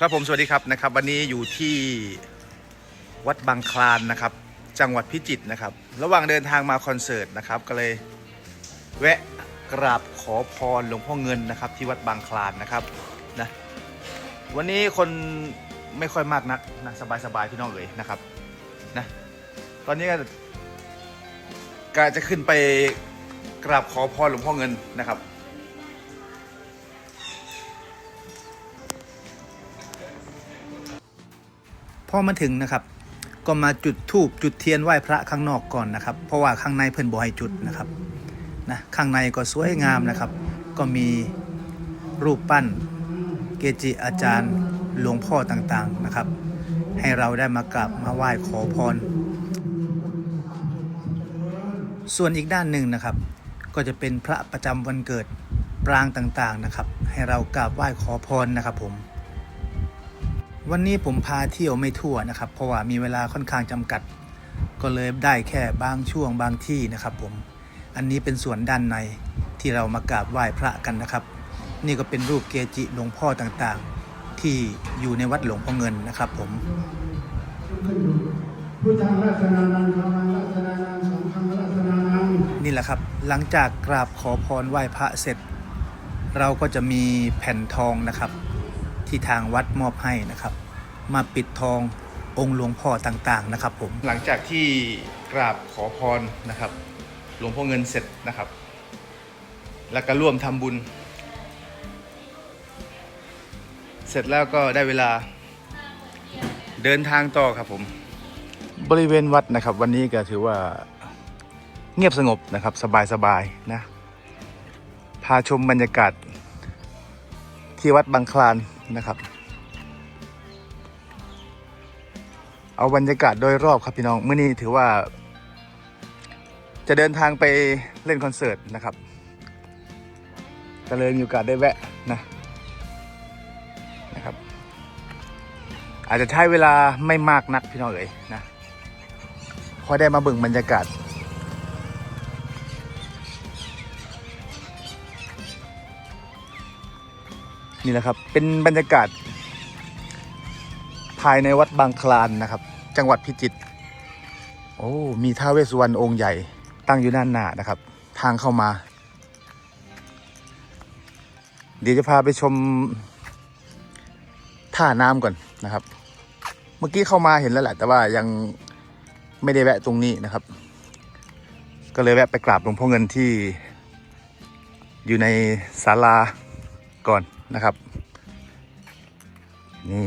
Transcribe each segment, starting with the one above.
ครับผมสวัสดีครับนะครับ วันนี้อยู่ที่วัดบางคลานนะครับ จังหวัดพิจิตรนะครับ ระหว่างเดินทางมาคอนเสิร์ตนะครับ ก็เลยแวะกราบขอพรหลวงพ่อเงินนะครับ ที่วัดบางคลานนะครับนะวันนี้คนไม่ค่อยมากนักนะสบายๆพี่น้องเลยนะครับนะตอนนี้ก็กจะขึ้นไปกราบขอพรหลวงพ่อเงินนะครับ อมาถึงนะครับ ก็มาจุดธูปจุดเทียนไหว้พระข้างนอกก่อนนะครับ เพราะว่าข้างในเพิ่นบ่ให้จุดนะครับนะข้างในก็สวยงามนะครับ ก็มีรูปปั้น เกจิอาจารย์หลวงพ่อต่างๆนะครับ ให้เราได้มากราบมาไหว้ขอพร ส่วนอีกด้านหนึ่งนะครับ ก็จะเป็นพระประจำวันเกิดปรางต่างๆนะครับ ให้เรากราบไหว้ขอพรนะครับผม วันนี้ผมพาเที่ยวไม่ทั่วนะครับ เพราะว่ามีเวลาค่อนข้างจำกัด ก็เลยได้แค่บางช่วงบางที่นะครับผม อันนี้เป็นส่วนด้านในที่เรามากราบไหว้พระกันนะครับ นี่ก็เป็นรูปเกจิหลวงพ่อต่างๆ ที่อยู่ในวัดหลวงพ่อเงินนะครับผมพุทธังรัตนานังธรรมังรัตนานังสังฆังรัตนานังนี่แหละครับ หลังจากกราบขอพรไหว้พระเสร็จ เราก็จะมีแผ่นทองนะครับ ที่ทางวัดมอบให้นะครับ มาปิดทององค์หลวงพ่อต่างๆนะครับ ผมหลังจากที่กราบขอพรนะครับ หลวงพ่อเงินเสร็จนะครับ แล้วก็ร่วมทำบุญ เสร็จแล้วก็ได้เวลาเดินทางต่อครับผม บริเวณวัดนะครับ วันนี้ก็ถือว่าเงียบสงบนะครับ สบายๆนะพาชมบรรยากาศ ที่วัดบางคลานนะครับ เอาบรรยากาศโดยรอบครับพี่น้องเมื่อนี้ถือว่า จะเดินทางไปเล่นคอนเสิร์ตนะครับก็เลยมีโอกาสได้แวะนะนะครับ อาจจะใช้เวลาไม่มากนักพี่น้องเอ๋ยนะพอได้มาเบิ่งบรรยากาศ นี่แหละครับ เป็นบรรยากาศ ภายในวัดบางคลานนะครับ จังหวัดพิจิตรโอ้มีท้าเวสสุวรรณองค์ใหญ่ตั้งอยู่ด้านหน้านะครับ ทางเข้ามา เดี๋ยวจะพาไปชมท่าน้ำก่อนนะครับ เมื่อกี้เข้ามาเห็นแล้วแหละ แต่ว่ายังไม่ได้แวะตรงนี้นะครับ ก็เลยแวะไปกราบหลวงพ่อเงินที่อยู่ในศาลาก่อน นะครับ นี่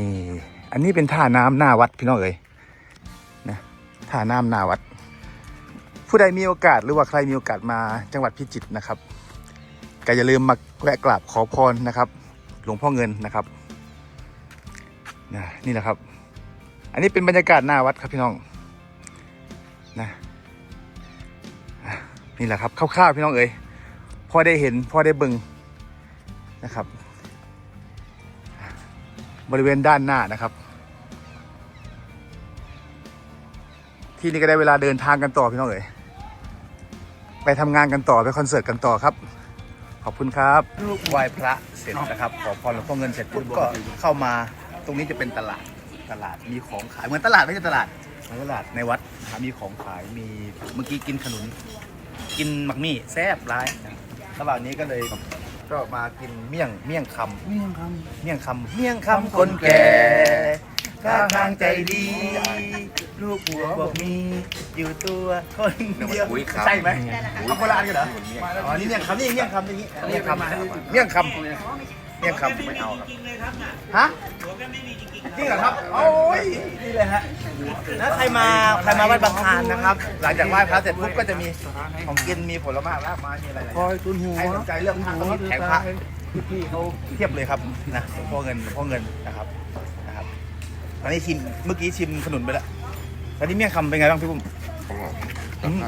อันนี้เป็นท่าน้ำหน้าวัดพี่น้องเอ๋ยนะท่าน้ำหน้าวัด ผู้ใดมีโอกาสหรือว่าใครมีโอกาสมาจังหวัดพิจิตรนะครับก็อย่าลืมมาแวะกราบขอพรนะครับ หลวงพ่อเงินนะครับนะนี่แหละครับ อันนี้เป็นบรรยากาศหน้าวัดครับพี่น้องนะนี่แหละครับคร่าวๆพี่น้องเอ๋ยพอได้เห็นพอได้เบิ่งนะครับ บริเวณด้านหน้านะครับ ที่นี่ก็ได้เวลาเดินทางกันต่อพี่น้องเอ๋ยไปทำงานกันต่อไปคอนเสิร์ตกันต่อครับ ขอบคุณครับลูกไหว้พระเสร็จนะครับขอพรหลวงพ่อเงินเสร็จปุ๊บก็เข้ามาตรงนี้จะเป็นตลาดตลาดมีของขายเหมือนตลาดไม่ใช่ตลาดเหมือนตลาดในวัดนะครับมีของขายมีเมื่อกี้กินขนุน กินหมักมี่แซ่บร้าย ระหว่างนี้ก็เลย ก็มากินเมี่ยงเมี่ยงคำเมี่ยงคเมี่ยงคำเมี่ยงคำคนแก่ท่าทางใจดี ลูกหัวบอกมีอยู่ตัวคนเดียว ใช่ไหมคำโบราณกันเหรอ อ๋อ นี่เมี่ยงคำนี่เมี่ยงคำอย่างนี้ เมี่ยงคำเมี่ยงคำ เมี่ยงคำไม่เอาครับฮะจริงเหรอครับ โอ้ยนี่เลยฮะแล้วใครมาใครมาวัดบางคลานนะครับ หลังจากไหว้พระเสร็จปุ๊บก็จะมีของกินมีผลไม้รากไม้มีอะไรหลายำๆคอยตุนหัวใครสนใจเรื่องพระต้องแข่งพระพี่ๆเขาเทียบเลยครับนะหลวงพ่อเงินหลวงพ่อเงินนะครับนะครับตอนนี้ชิมเมื่อกี้ชิมขนุนไปแล้วตอนนี้เมี่ยงคำเป็นไงบ้างพี่ปุ้มอืม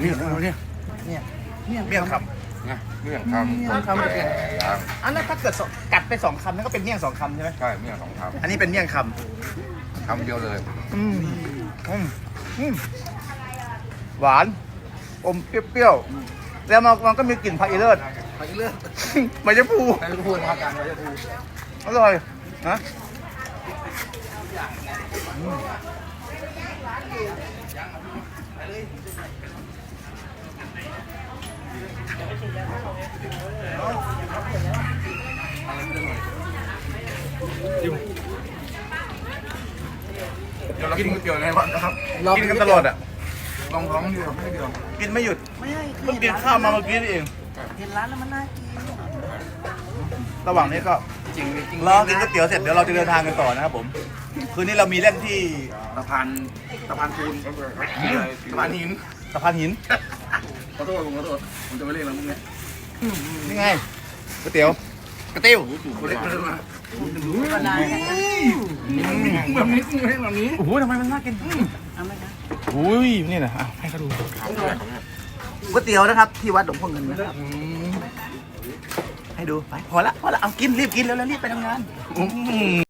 นี่เนี่ยเนี่ยเนี่ยเมี่ยงค นะเมี่ยงคำำเมี่ยงคำเป็นไงครับอันนั้นถ้าเกิดสองกัดไปสองคำนั่นก็เป็นเมี่ยงสองคำใช่ไหมใช่เมี่ยงสองคอันนี้เป็นเมี่ยงคำคำเดียวเลยำอืมอืมอืมหวาน อมเปรี้ยวๆ แล้วมันมันก็มีกลิ่นผักอีเลิศ ไปเรื่อยใบชะพูไปพูดมากันไปจะพูดอร่อยนะ เดี๋ยวเรากินก๋วยเตี๋ยวในวัดนะครับกินกันตลอดอะ ลองท้องเดียวไม่เดียวกินไม่หยุดไม่ใช่คือเพิ่งกินข้าวมาเมื่อกี้นี่เอง เห็นร้านแล้วมันน่ากินระหว่างนี้ก็จริงจริงรอกินก๋วยเตี๋ยวเสร็จเดี๋ยวเราจะเดินทางกันต่อนะครับผม คืนนี้เรามีเล่นที่สะพานสะพานปูนสะพานหินสะพานหิน ขอโทษผมขอโทษผมจะไม่เล่นแล้วมึงเนี่ยนี่ไงก๋วยเตี๋ยวก๋วยเตี๋ยวเล่นมาก็ได้ แบบนี้มึงเล่นแบบนี้โอ้โหทำไมมันน่ากินเอาไมคะอุ้ยนี่นะอะให้เขาดูก๋วยเตี๋ยวนะครับ ที่วัดหลวงพ่อเงินนะครับให้ดูไปพอละพอละเอากินรีบกินแล้วแล้วรีบไปทำงาน